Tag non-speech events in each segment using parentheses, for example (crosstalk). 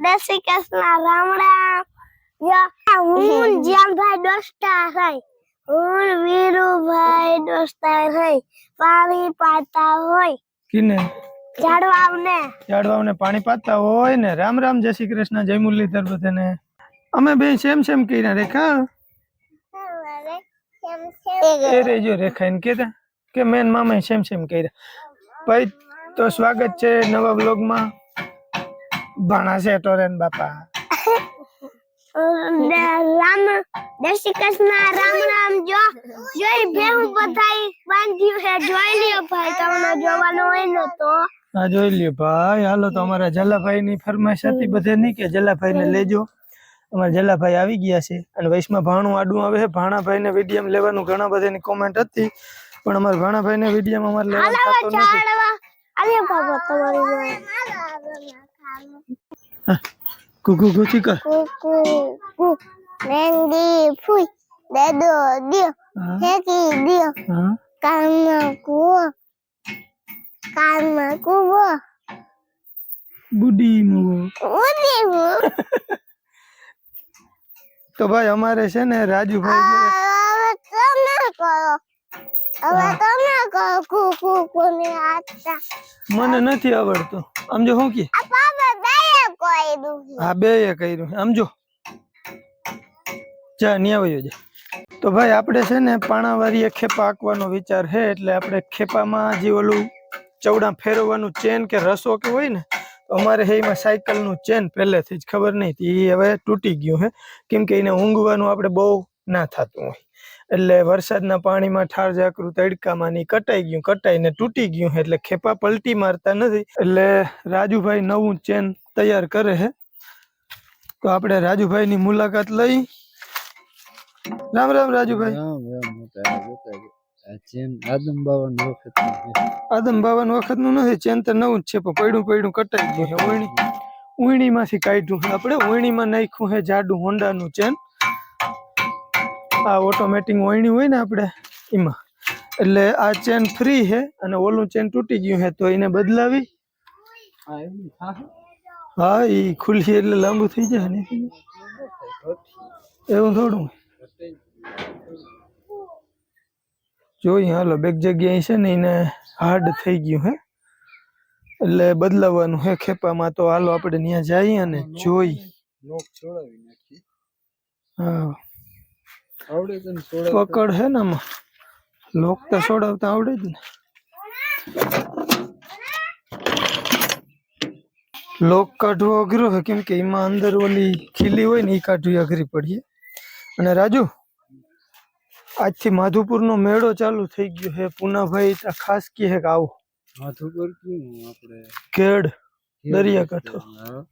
દેશી કૃષ્ણ રામ રામ યા હું જ્યાંભાઈ દોસ્તા થઈ હું વીરુભાઈ દોસ્તા થઈ પાણી પાતા હોય કિને ઝાડવાને ઝાડવાઓને પાણી પાતા હોય ને રામ રામ જય શ્રી કૃષ્ણ જય મુરલીધર બધાને અમે બે સેમ સેમ કર્યા રેખા એ રેજો રેખા એને કેતા કે મેન મામા સેમ સેમ કર્યા ભાઈ તો સ્વાગત છે નવા બ્લોગમાં ભાણા છે ટોરેન બાપા રામ દેશી કૃષ્ણ રામ રામ જો જોઈ ભેહું બધાય બાંધ્યું છે જોઈ લ્યો ભાઈ તમને જોવાનું હોય ને તો હા જોઈ લ્યો ભાઈ હાલો તો અમારા જલાભાઈ ની ફરમાઈશ હતી બધે નહીં કે જલાભાઈ ને લેજો. અમારા જલાભાઈ આવી ગયા છે અને વૈશમાં ભાણું આડું આવે છે. ભાણાભાઈ ને વિડીયમ લેવાનું ઘણા બધાની કોમેન્ટ હતી પણ અમારા ભાણાભાઈ ને વિડીયમ અમારે લેવાનું હાલો થતું નથી. ઝાડવા અરે બાબા તમારી હા, કુકુ કુથી કર કુકુ કુ મેંદી ફૂઈ દેદો દિયો. ફેંકી દિયો. કાનમાં કૂવો. કાનમાં કૂવો. બુડી મુવો. ઉડી તો ભાઈ અમારે છે ને રાજુભાઈ તમે કરો. હવે તમે કરો. કુકુ કોને આતા મને નથી આવડતું. આમ જો શું કે હા બે એ કર્યું સમજો. ચા ન્યા ન્યાવયો જા. તો ભાઈ આપણે છે ને પાણાવારીએ ખેપા આંકવાનો વિચાર છે એટલે આપણે ખેપામાં જે ઓલું ચવડા ફેરવવાનું ચેન કે રસો કે હોય ને તો અમારે હે એમાં સાયકલનું ચેન પહેલેથી જ ખબર નહીં એ હવે તૂટી ગયું હે કેમ કે એને ઊંઘવાનું આપણે બહુ ના થતું હોય. એટલે વરસાદના પાણીમાં ઠાર ઝાકરું તડકામાં ની કટાઈ ગયું કટાઈને તૂટી ગયું એટલે ખેપા પલટી મારતા નથી. એટલે રાજુભાઈ નવું ચેન તૈયાર કરે છે તો આપણે રાજુભાઈની મુલાકાત લઈ. રામ રામ રાજુભાઈ. આદમ બાવન વખત આદમ બાવન વખતનું નથી ચેન તો નવું જ છે પણ પડ્યું પડ્યું કટાઈ ગયું છે ઉયણી માંથી કાઢ્યું આપણે ઉયણીમાં નાખ્યું છે જાડું હોન્ડાનું ચેન. આ ઓટોમેટિક ઉયણી હોય ને આપણે એમાં. એટલે આ ચેન ફ્રી છે અને ઓલું ચેન તૂટી ગયું છે તો એને બદલાવી. હા એ ખુલ્લી એટલે લાંબુ થઈ જાય ને. એવું થોડું. જોઈ જોઈએ હાલો બેક જગ્યાએ છે ને એને હાર્ડ થઈ ગયું હે એટલે બદલાવવાનું હે ખેપામાં તો હાલો આપણે ત્યાં જઈએ અને જોઈ. હા. આવડે તને છોડાવ પકડ હે ને આમાં. લોક તો છોડાવતા આવડે જ ને. લોક કાઢવો અઘરો હે કેમ કે એમાં અંદર ઓલી ખીલી હોય ને એ કાઢવી અઘરી પડીએ. અને રાજુ આજથી માધુપુરનો મેળો ચાલુ થઈ ગયો હે પૂનાભાઈ તો ખાસ કહે કે આવો. માથું પર કેવું આપણે? કેડ દરિયાકાંઠો. હા.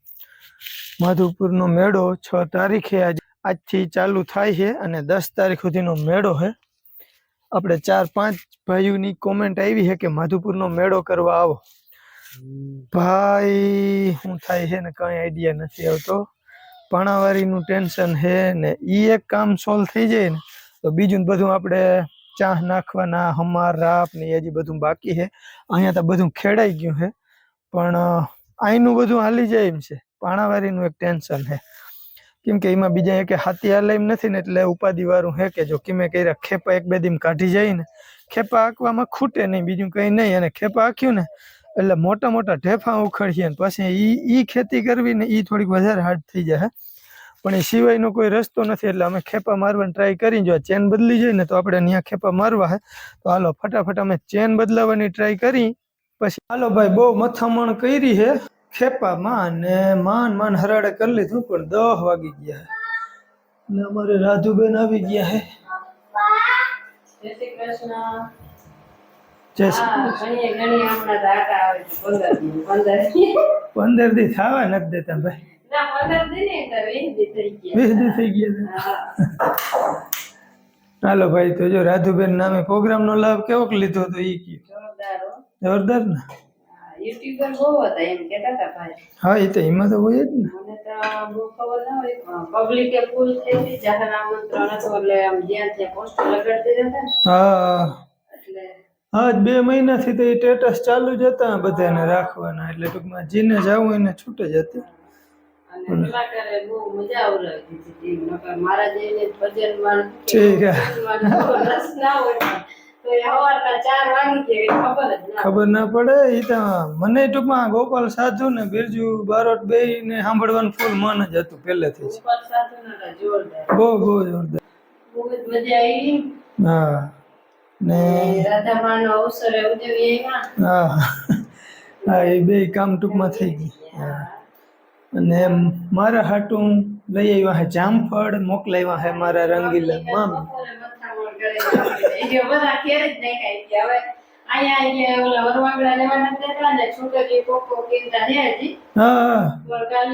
માધુપુરનો મેળો છ તારીખે આજ આજથી ચાલુ થાય છે અને દસ તારીખ સુધીનો મેળો છે. આપણે ચાર પાંચ ભાઈઓની કોમેન્ટ આવી છે કે માધુપુરનો મેળો કરવા આવો. ભાઈ, શું થાય છે ને કઈ આઈડિયા નથી આવતો. પાણાવારીનું ટેન્શન છે ને એ એક કામ સોલ્વ થઈ જાય ને, તો બીજું બધું આપણે ચાહ નાખવાના, હમાર, રાપ ને હજી બધું બાકી છે. અહીંયા તો બધું ખેડાઈ ગયું છે. પણ અહીંનું બધું હાલી જાય એમ છે. પાણાવારીનું એક ટેન્શન છે. કેમ કે એમાં બીજા એક હાથી હાલે નથી ને એટલે ઉપાધિ વાળું છે કે જો કિમે કર્યા, ખેપા એક બે દીમ કાઢી જાય ને. ખેપા આંકવામાં ખૂટે નહીં, બીજું કંઈ નહીં. અને ખેપા આંક્યું ને, એટલે મોટા મોટા ઢેફા ઉખડીએ ને, પછી ઈ ઈ ખેતી કરવી ને ઈ થોડીક વધારે હાર્ડ થઈ જાય પણ એ સિવાયનો કોઈ રસ્તો નથી, એટલે અમે ખેપા મારવાની ટ્રાય કરી જો ચેન બદલી જાય ને, તો આપણે ત્યાં ખેપા મારવા, હે. તો હાલો, ફટાફટ અમે ચેન બદલાવવાની ટ્રાય કરી, પછી હાલો ભાઈ, બહુ મથામણ કરી છે ખેપામાં ને માન માન હરાડે કરી લીધું પણ દહ વાગી ગયા ને અમારે રાધુબેન આવી ગયા હે. જય શ્રી કૃષ્ણ. પંદર દી થવા નથી દેતા ભાઈ. વીસ દી થઈ ગયા. હાલો ભાઈ તો જો રાધુબેન નામે પ્રોગ્રામ નો લાભ કેવો લીધો હતો ઈ કયો? જોરદાર ને? યુટ્યુબર બહુ હતા એમ કહેતા હતા ભાઈ. હા એ તો એમાં તો હોય જ ને. મને તો બહુ ખબર ના હોય પબ્લિકે ફૂલ થઈ જાહેર આમંત્રણ હતું એટલે આમ જ્યાં ત્યાં પોસ્ટર લગાડતી જતા હા. એટલે હા બે મહિનાથી તો એ સ્ટેટસ ચાલુ જ હતા બધાને રાખવાના એટલે ટૂંકમાં જીને જવું એને છૂટે જ હતી. ઠીક. ખબર ના પડે એ તો મને ટૂંકમાં ગોપાલ સાધુ ને બિરજુ બારોટ બે ને સાંભળવાનું ફૂલ મન જ હતું પહેલેથી જ. બહુ બહુ જોરદાર. હા ને હા હા એ બે કામ ટૂંકમાં થઈ ગઈ. હા. અને મારા હાટું લઈ આવ્યા હે જામફળ મોકલાવ્યા હે મારા રંગીલા મામી. બપોરે મથામણ કરે છે. એ બધા ઘેર જ દેખાય છે. હવે અહીંયા અહીંયા ઓલા વરવાંગડા લેવાના હતા ને છોકરી કોકો કેતા છે હજી. હા. હા પણ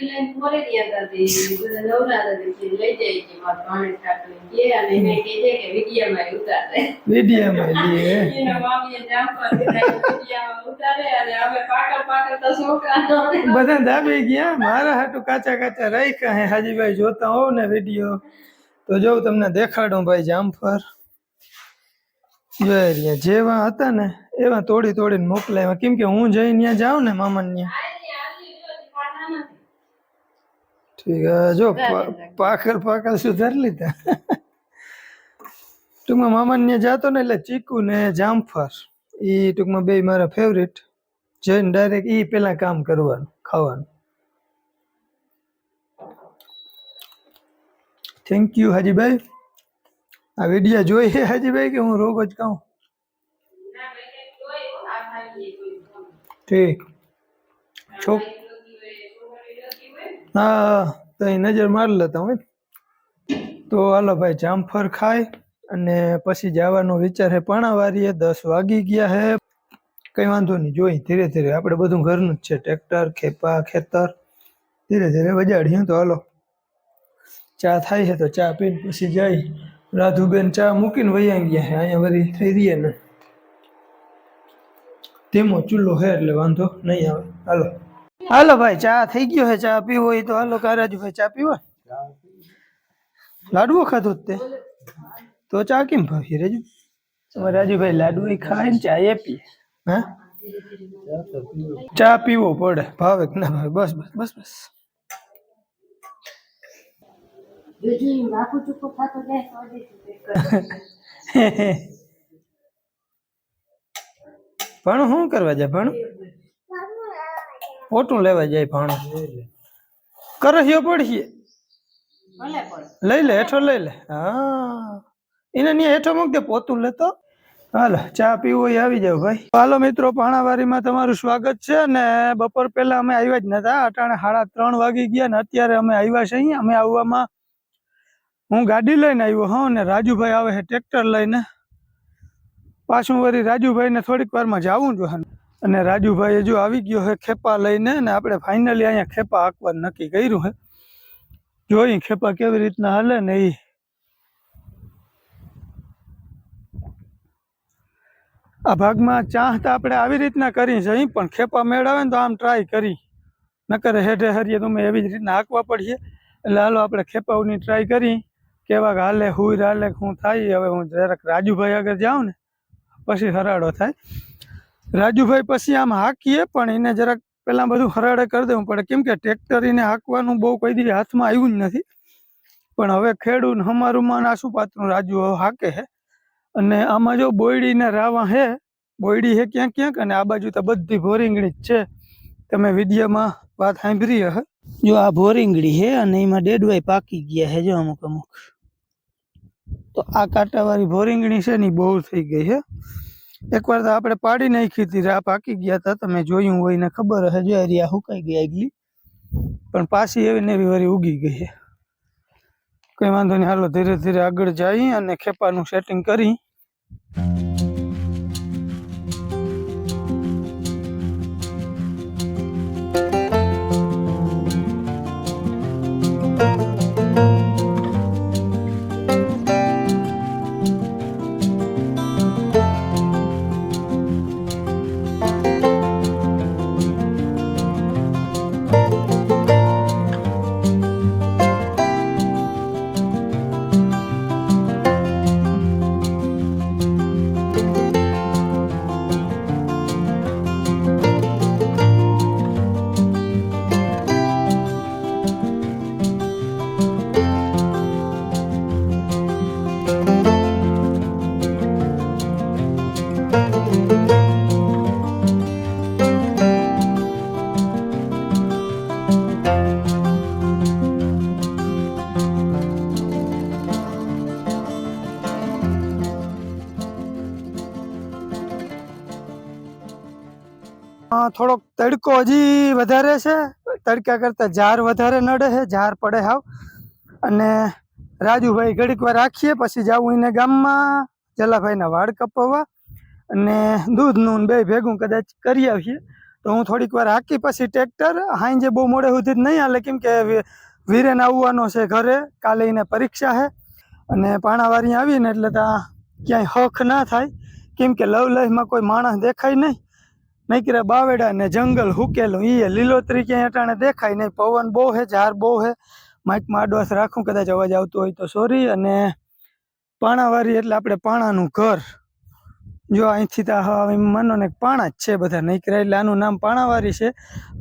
લઈને ફોરે ગયા હતા તે બધા નવરા હતા તે લઈ જાય છે. મારા ભાણે ઠાકરે કે અને એને કહેજે કે વિડીયામાં ઉતારે. વિડીયામાં લઈએ એના મામીએ જામફળ કીધા કે ઉતારે અને અમે પાકળ પાકળ તો છોકરાનો બધા દાબી ગયા. મારા હાટું કાચા કાચા રાખ્યા હે. હાજીભાઈ જોતા હોવ ને વીડિયો. તો જો તમને દેખાડું ભાઈ જામફળ. જોઈ રહ્યા જેવા હતા ને એવા તોડી તોડીને મોકલાય. કેમ કે હું જઈને ત્યાં જાઉં ને મામાને ત્યાં ઠીક જો પાખર પાકલ સુધારી લીધા. ટૂંકમાં મામાને ત્યાં જાતો ને એટલે ચીકુ ને જામફર એ ટૂંકમાં બે મારા ફેવરેટ જઈને ડાયરેક્ટ એ પેલા કામ કરવાનું ખાવાનું. Thank you Hajibhai. આ વીડિયો જોઈ છે હાજીભાઈ કે હું રોગ જ કહું? ઠીક. છોક હા, તો નજર મારી લેતા હું તો હાલો ભાઈ, જામફળ ખાય અને પછી જવાનો વિચાર હે પાણાવારીએ. દસ વાગી ગયા હે કઈ વાંધો નહીં જોઈ ધીરે ધીરે આપણે બધું ઘરનું જ છે. ટ્રેક્ટર, ખેપા, ખેતર. ધીરે ધીરે વજાડીએ તો હાલો. ચા થાય છે તો ચા પીને પછી જાય. રાધુબેન ચા મૂકીને વૈયા ગયા છે. અહીંયા વળી થઈ રહીએ ને ધીમો ચૂલો છે એટલે વાંધો નહીં આવે. હાલો. હાલો ભાઈ ચા થઈ ગયો છે. ચા પીવો હોય તો હાલો કારાજુભાઈ ચા પીવા. લાડવો ખાધો જ તે. તો ચા કેમ ભાવી રાજુ? તમારે રાજુભાઈ લાડુ ખાય ને ચા એ પીએ. હા? ચા પીવો પડે. ભાવે કે ના ભાવે? બસ બસ બસ બસ. (laughs) ભણું શું કરવા જાય ભણ? પોટું લેવા જાય ભણું. કરહ્યો પડશે લઈ લે હેઠો લઈ લે. હા. એને ન્યા હેઠો મૂક દે પોતું લેતો હાલો ચા પીવો એ આવી જાવ ભાઈ. હાલો મિત્રો પાણાવારીમાં તમારું સ્વાગત છે ને બપોર પહેલા અમે આવ્યા જ નતા. અટાણે સાડા ત્રણ વાગી ગયા ને અત્યારે અમે આવ્યા છે અહીંયા. અમે આવવામાં હું ગાડી લઈને આવ્યો, હા, ને રાજુભાઈ આવે છે, ટ્રેક્ટર લઈને. પાછું વળી રાજુભાઈને થોડીક વારમાં જવું જો અને રાજુભાઈ હજુ આવી ગયો છે ખેપા લઈને, ને આપણે ફાઇનલી અહીંયા ખેપા હાંકવાનું નક્કી કર્યું છે. જોઈ ખેપા કેવી રીતના હાલે ને એ આ ભાગમાં ચાહ તો આપણે આવી રીતના કરી છે પણ ખેપા મેળવે ને તો આમ ટ્રાય કરી. નકર હેઠે હરીએ તમે એવી જ રીતના હાંકવા પડીએ. એટલે હાલો, આપણે ખેપાઓની ટ્રાય કરી. કેવા હાલે હુઈ હાલે હું થાય, હવે હું જરાક રાજુભાઈ આગળ જાઉં ને, પછી હરાડો થાય. રાજુભાઈ પછી આમ હાંકીએ, પણ એને જરાક પહેલાં બધું હરાડે કરી દેવું પડે. કેમ કે ટ્રેક્ટર એને હાંકવાનું બહુ કોઈ દી હાથમાં આવ્યું જ નથી. પણ હવે ખેડૂત હમારુંમાં માન આસુપાત્રનું રાજુ હાકે છે. અને આમાં જો બોયડીને રાવા હે, બોયડી હે ક્યાંક ક્યાંક, અને આ બાજુ તો બધી ભોરીંગણી જ છે. તમે વિડીયોમાં વાત સાંભળી હે જો આ ભોરીંગડી હે અને એમાં ડેડવાઈ પાકી ગયા હે જો અમુક અમુક. તો આ કાંટાવાળી ભોરિંગણી છે ને બહુ થઈ ગઈ છે. એકવાર તો આપણે પાડી નાખી હતી રા પાકી ગયા હતા તમે જોયું હોય ને ખબર હશે, જો હરી આ સુકાઈ ગઈ આગલી. પણ પાછી એવી ને એવી વારી ઉગી ગઈ છે. કંઈ વાંધો નહીં, હાલો ધીરે ધીરે આગળ જઈ અને ખેપાનું સેટિંગ કરી. થોડોક તડકો હજી વધારે છે. તડકા કરતાં ઝાર વધારે નડે છે ઝાર પડે હાવ. અને રાજુભાઈ ઘડીક વાર રાખીએ, પછી જાવું એને ગામમાં જલાભાઈના વાળ કપાવવા. અને દૂધનું બે ભેગું કદાચ કરી આવીએ. તો હું થોડીક વાર હાકી પછી ટ્રેક્ટર હાંજે બહુ મોડે સુધી જ નહીં હાલે, કેમ કે વીરેન આવવાનો છે ઘરે, કાલે એને પરીક્ષા છે. અને પાણાવારી આવીને એટલે ત્યાં ક્યાંય હખ ના થાય. કેમ કે લવ લાઈફમાં કોઈ માણસ દેખાય નહીં. નહીકરા બાવેડા ને જંગલ હુકેલું એ લીલોતરી ક્યાંય અટાણે દેખાય નહીં. પવન બહુ છે ઝાર બહુ છે માઇકમાં આડવાસ રાખું, કદાચ અવાજ આવતો હોય તો સોરી. અને પાણાવારી એટલે આપણે પાણાનું ઘર. જો અહીંથી તો માનો ને પાણા જ છે બધા નહીકરા એટલે આનું નામ પાણાવારી છે.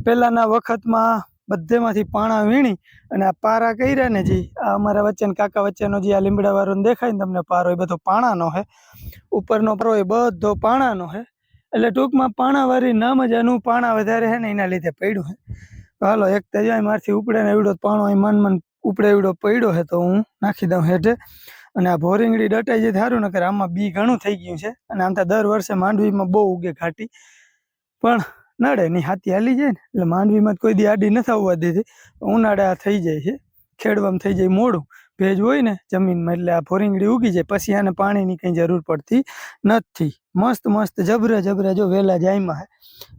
પહેલાંના વખતમાં બધેમાંથી પાણા વીણી અને આ પારા કર્યા ને જી, આ અમારા વચ્ચેને કાકા વચ્ચેનો જે, આ લીમડાવાળો દેખાય ને તમને પારો, એ બધો પાણાનો છે ઉપરનો પારો એ બધો પાણાનો છે એટલે ટૂંકમાં પાણાવાળી નામ જ એનું પાણા વધારે છે ને એના લીધે પડ્યું તો હાલો, એક તો જાય મારથી ઉપડે ને એવડો પાણો અહીં મન મન ઉપડે એવડો પડ્યો છે તો હું નાખી દઉં હેઠે. અને આ ભોરીંગડી દટાઈ જાય સારું, નકર આમાં બી ઘણું થઈ ગયું છે. અને આમ તો દર વર્ષે માંડવીમાં બહુ ઉગે ઘાટી. પણ નડે નહીં હાથી હાલી જાય ને, એટલે માંડવીમાં કોઈ દી આડી નથી આવવા દીધી ઉનાળે આ થઈ જાય છે, ખેડવામાં થઈ જાય મોડું. ભેજ હોય ને જમીનમાં, એટલે આ ભોરીંગડી ઉગી જાય, પછી આને પાણીની કંઈ જરૂર પડતી નથી. મસ્ત મસ્ત, જબરા જબરા જો વેલા જાયમાં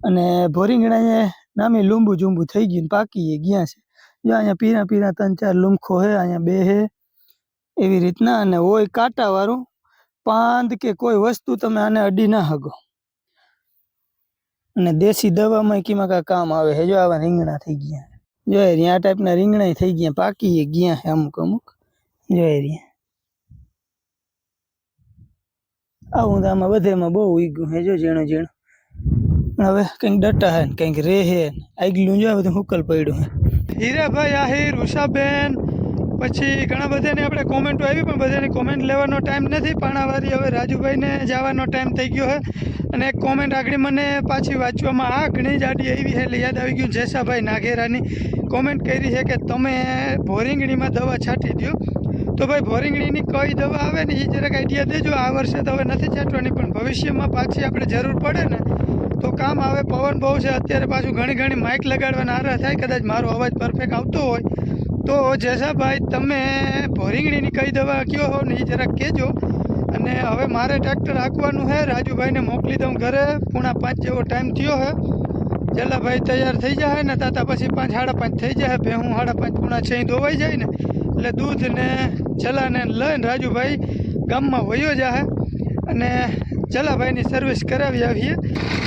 અને અહીંયા નામી લુંબુ જુંબુ થઈ ગયું પાકી ગયા છે. જો અહીંયા પીરા પીરા ત્રણ ચાર લુમખો હે, અહીંયા બે હે. એવી રીતના અને હોય કાંટાવાળું પાંદ કે કોઈ વસ્તુ તમે આને અડી ના હગો. અને દેશી દવામાં કીમાં કાંઈ કામ આવે હે, જો આવા રીંગણા થઈ ગયા. જો આ ટાઈપના રીંગણા થઈ ગયા, પાકી ગયા અમુક અમુક. જો એ આવું તો આમાં બધેમાં બહુ ઉગ્યું હે જો ઝીણું ઝીણું. પણ હવે કંઈક ડટ્ટા હે કંઈક રે હે આગલું જો બધું હુકલ પડ્યું હે. હીરાભાઈ આહિર, ઉષાબેન, પછી ઘણા બધાને આપણે કોમેન્ટો આવી, પણ બધાની કોમેન્ટ લેવાનો ટાઈમ નથી. પાણાવારી હવે રાજુભાઈને જવાનો ટાઈમ થઈ ગયો છે અને એક કોમેન્ટ આગળ મને પાછી વાંચવામાં આ ઘણી જ આડી આવી એટલે યાદ આવી ગયું જેસાભાઈ નાઘેરાની કોમેન્ટ કરી છે કે તમે ભોરીંગણીમાં દવા છાંટી દો તો ભાઈ ભોરીંગણીની કઈ દવા આવે ને એ જરાક આઈડિયા દેજો. આ વર્ષે તો હવે નથી છાંટવાની, પણ ભવિષ્યમાં પાછી આપણે જરૂર પડે ને, તો કામ આવે. પવન બહુ છે, અત્યારે પાછું ઘણી ઘણી માઇક લગાડવાના આરા થાય, કદાચ મારો અવાજ પરફેક્ટ આવતો હોય. તો જેસાભાઈ, તમે ભોરીંગણીની કઈ દવા કયો હો ને એ જરાક કહેજો. અને હવે મારે ટ્રેક્ટર હાંકવાનું છે રાજુભાઈને મોકલી દઉં ઘરે. પૂણા પાંચ જેવો ટાઈમ થયો છે જલાભાઈ તૈયાર થઈ જાય ને, તાતા પછી પાંચ, સાડા પાંચ થઈ જાય ભેહું સાડા પાંચ, પૂણા છે ધોવાઈ જાય ને. એટલે દૂધ ને જલાને લઈને રાજુભાઈ ગામમાં વયો જાહે અને જલાભાઈની સર્વિસ કરાવી આવીએ.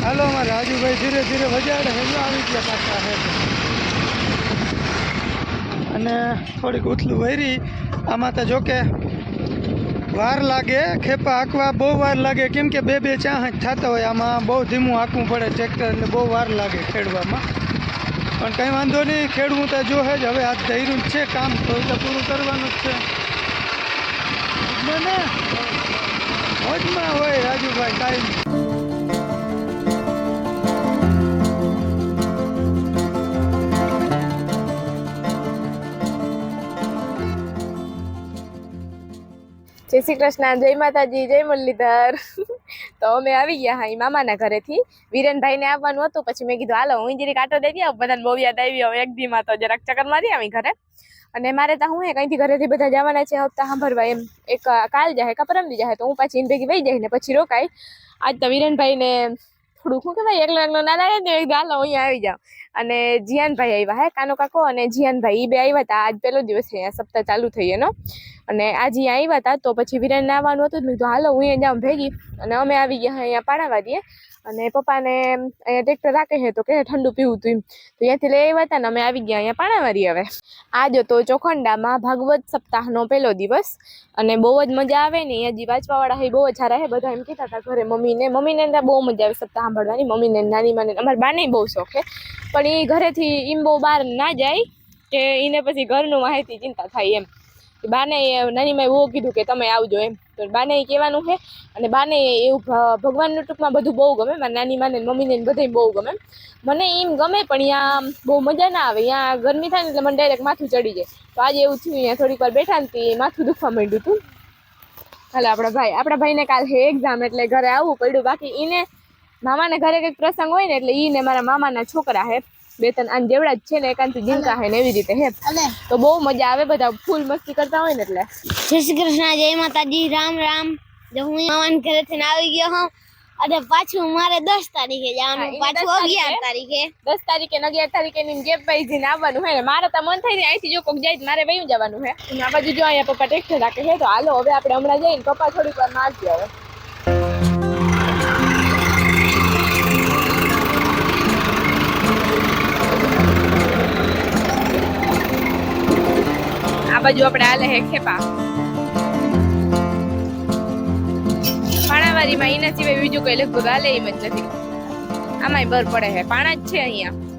હાલો, અમારે રાજુભાઈ ધીરે ધીરે વજાડે હજુ આવી ગયા પાછા હે અને થોડીક ઉથલું વહેરી આમાં તો જોકે વાર લાગે, ખેપા હાંકવા બહુ વાર લાગે. કેમ કે બે બે ચાહ જ થતા હોય. આમાં બહુ ધીમું હાંકવું પડે, ટ્રેક્ટર એટલે બહુ વાર લાગે ખેડવામાં. પણ કંઈ વાંધો નહીં, ખેડવું તો જો જ. હવે આ ધૈર્યું જ છે કામ, તો પૂરું કરવાનું જ છે. મને? મોજમાં હોય રાજુભાઈ, કાંઈ જય શ્રી કૃષ્ણ, જય માતાજી, જય મુરલીધર. તો અમે આવી ગયા હા એ મામાના ઘરેથી. વિરેનભાઈને આવવાનું હતું, પછી મેં કીધું, હાલો, હું જરીક આટો દઈ આવું, બધાને બહુ યાદ આવી, હવે એક દીમાં તો જરાક ચક્કર મારી આવી ઘરે. અને મારે ત્યાં હું કંઈથી ઘરેથી બધા જવાના છે હપ્તા સાંભળવા એમ. એક કાલ જાય કપરમ પરમદી જાય તો હું પાછી એની ભેગી જાય ને પછી રોકાય આજ તો વિરેનભાઈને થોડુંક શું કહેવાય, એકલો એકલો ના લાગે ને હાલો અહીંયા આવી જાવ અને જીયાનભાઈ આવ્યા હે, કાનો કાકો અને જીયાનભાઈ એ બે આવ્યા હતા. આજ પહેલો દિવસ અહીંયા સપ્તાહ ચાલુ થઈ એનો. અને આજે અહીંયા આવ્યા હતા, તો પછી વિરાનને આવવાનું હતું મેં કીધું, હાલો, હું અહીંયા જાઉં, ભેગી. અને અમે આવી ગયા અહીંયા પાણાવાડીએ અને પપ્પાને અહીંયા ટ્રેક્ટર રાખે છે તો કે ઠંડુ પીવું તું એમ. તો ત્યાંથી લઈ આવ્યા હતા ને અમે આવી ગયા અહીંયા પાણાવારી હવે. આજ હતો ચોખંડામાં ભાગવત સપ્તાહનો પહેલો દિવસ અને બહુ જ મજા આવે ને, અહીંયા જે વાંચવાવાળા હોય બહુ જ સારા છે. બધા એમ કહેતા હતા ઘરે મમ્મીને મમ્મીને ત્યાં બહુ મજા આવે સપ્તાહ સાંભળવાની. મમ્મીને નાની માને, અમારા બાને બહુ શોખ છે. પણ એ ઘરેથી એમ બહુ બહાર ના જાય કે એને પછી ઘરનું માહિતી ચિંતા થાય એમ. બાને નાની માએ બહુ કીધું કે તમે આવજો એમ. તો બાને એ કહેવાનું છે અને બાને એવું ભગવાનનું ટૂંકમાં બધું બહુ ગમે. મારા નાની માને મમ્મીને બધે બહુ ગમે. મને એમ ગમે પણ અહીંયા બહુ મજા ના આવે. અહીંયા ગરમી થાય ને એટલે મને ડાયરેક્ટ માથું ચડી જાય. તો આજે એવું થયું, અહીંયા થોડીક વાર બેઠા ને તે માથું દુખવા માંડ્યું હતું હાલો, આપણા ભાઈ, આપણા ભાઈને કાલ છે એક્ઝામ એટલે ઘરે આવવું પડ્યું. બાકી એને મામાના ઘરે કંઈક પ્રસંગ હોય ને એટલે એને મારા મામાના છોકરા હે. બે ત્રણ આન જેવડા જ છે ને એકાંતથી જીનકા હે ને એવી રીતે હે. તો બહુ મજા આવે બધા ફૂલ મસ્તી કરતા હોય ને એટલે. જય શ્રી કૃષ્ણ જય માતાજી રામ રામ. જો હું મામાના ઘરેથી આવી ગયો હું અને પાછું મારે દસ તારીખે હા, જવાનું ઈ પાછું દસ તારીખે. અગિયાર તારીખે? દસ તારીખે ને અગિયાર તારીખે ની ગેપ પાઈ આવવાનું હે. ને મારે તો મન થાય ને અહીંથી જો કોક જાય તો મારે વયું જવાનું હે. અને આ બાજુ જો અહીંયા પપ્પા ટ્રેક્ટર રાખે છે તો હાલો હવે આપણે હમણાં જઈને પપ્પા થોડીક વાર મારજો હવે. બાજુ આપણે આલે હે ખેપા. પાણાવારીમાં એના સિવાય બીજું કઈ લગભગ હાલે એમ જ નથી. આમાંય બર પડે છે પાણા જ છે અહીંયા.